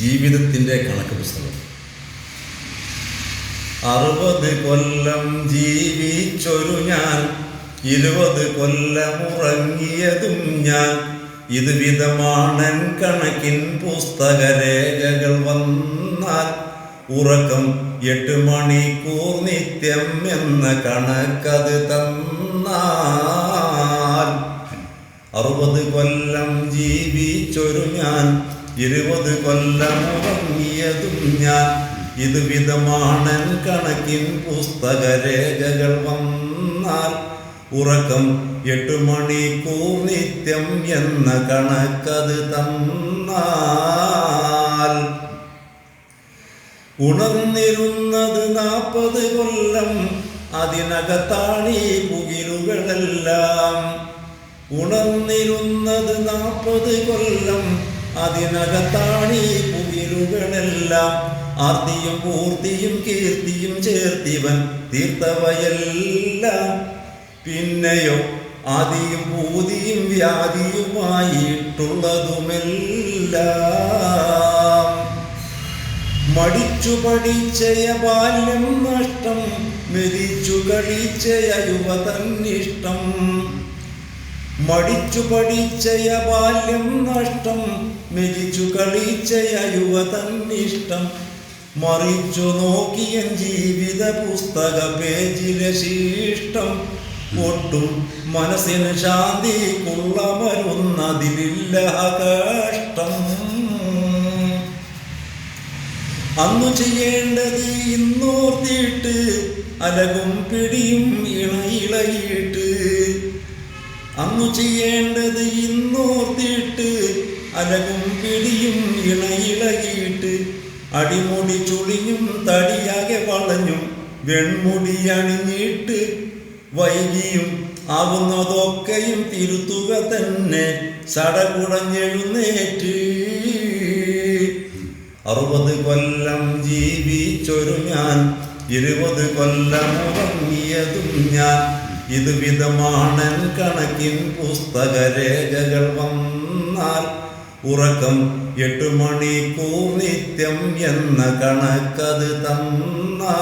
ജീവിതത്തിന്റെ കണക്ക് പുസ്തകം. അറുപത് കൊല്ലം ജീവിച്ചൊരു ഞാൻ ഇരുപത് കൊല്ലമുറങ്ങിയതും ഞാൻ. ഇത് വിധമാണൻ കണക്കിൻ പുസ്തകരേഖകൾ വന്നാൽ ഉറക്കം എട്ട് മണിക്കൂർ നിത്യം എന്ന കണക്കത് തന്നാൽ. അറുപത് കൊല്ലം ജീവിച്ചൊരു ഞാൻ ഇരുപത് കൊല്ലം ഉറങ്ങിയതും ഞാൻ. ഇത് വിധമാണൻ കണക്കിൻ പുസ്തകരേഖകൾ വന്നാൽ. ഉറക്കം എട്ട് മണിക്കൂർ നിത്യം എന്ന കണക്കത് തന്നാൽ. ഉണർന്നിരുന്നത് നാൽപ്പത് കൊല്ലം അതിനകത്താണീ പുകിലുകളെല്ലാം. ഉണർന്നിരുന്നത് നാൽപ്പത് കൊല്ലം അതിനകത്താണീ പുകിലുകളെല്ലാം ആർത്തിയും പൂർത്തിയും കീർത്തിയും ചേർത്തിവൻ തീർത്തവയെല്ലാം. പിന്നെയോ ആദിയും പൂതിയും വ്യാധിയുമായിട്ടുള്ളതുമെല്ലാം. മടിച്ചു പഠിച്ചയ ബാല്യം നഷ്ടം മെരിച്ചു കളിച്ചയ യുവതന്നിഷ്ടം. മടിച്ചു പഠിച്ചയ ബാല്യം നഷ്ടം മെതിച്ചു കളിച്ചയ യുവതന്നിഷ്ടം. മറിച്ചു നോക്കിയ ജീവിത പുസ്തക പേജിലെ ശിഷ്ടം. ഒട്ടും മനസ്സിന് ശാന്തി കൊള്ളമരുന്നതിലില്ല കഷ്ടം. അന്നു ചെയ്യേണ്ടത് ഇന്നോർത്തിയിട്ട് അലകും പിടിയും ഇണയിളയിട്ട് അന്നു ചെയ്യേണ്ടത് ഇന്നോർത്തിട്ട് അലകും പിടിയും ഇണയിളകിയിട്ട് അടിമുടി ചുളിയും തടിയാകെ വളഞ്ഞും വെൺമുടി അണിഞ്ഞിട്ട് വൈകിയും ആവുന്നതൊക്കെയും തിരുത്തുക തന്നെ സടകുടഞ്ഞെഴുന്നേറ്റ്. അറുപത് കൊല്ലം ജീവിച്ചൊരു ഞാൻ ഇരുപത് കൊല്ലം ഉറങ്ങിയതും ഞാൻ. ഇത് വിധമാണൻ കണക്കിൻ പുസ്തകരേഖകൾ വന്നാൽ ഉറക്കം എട്ടു മണിക്കൂർ നിത്യം എന്ന കണക്കത് തന്നാൽ.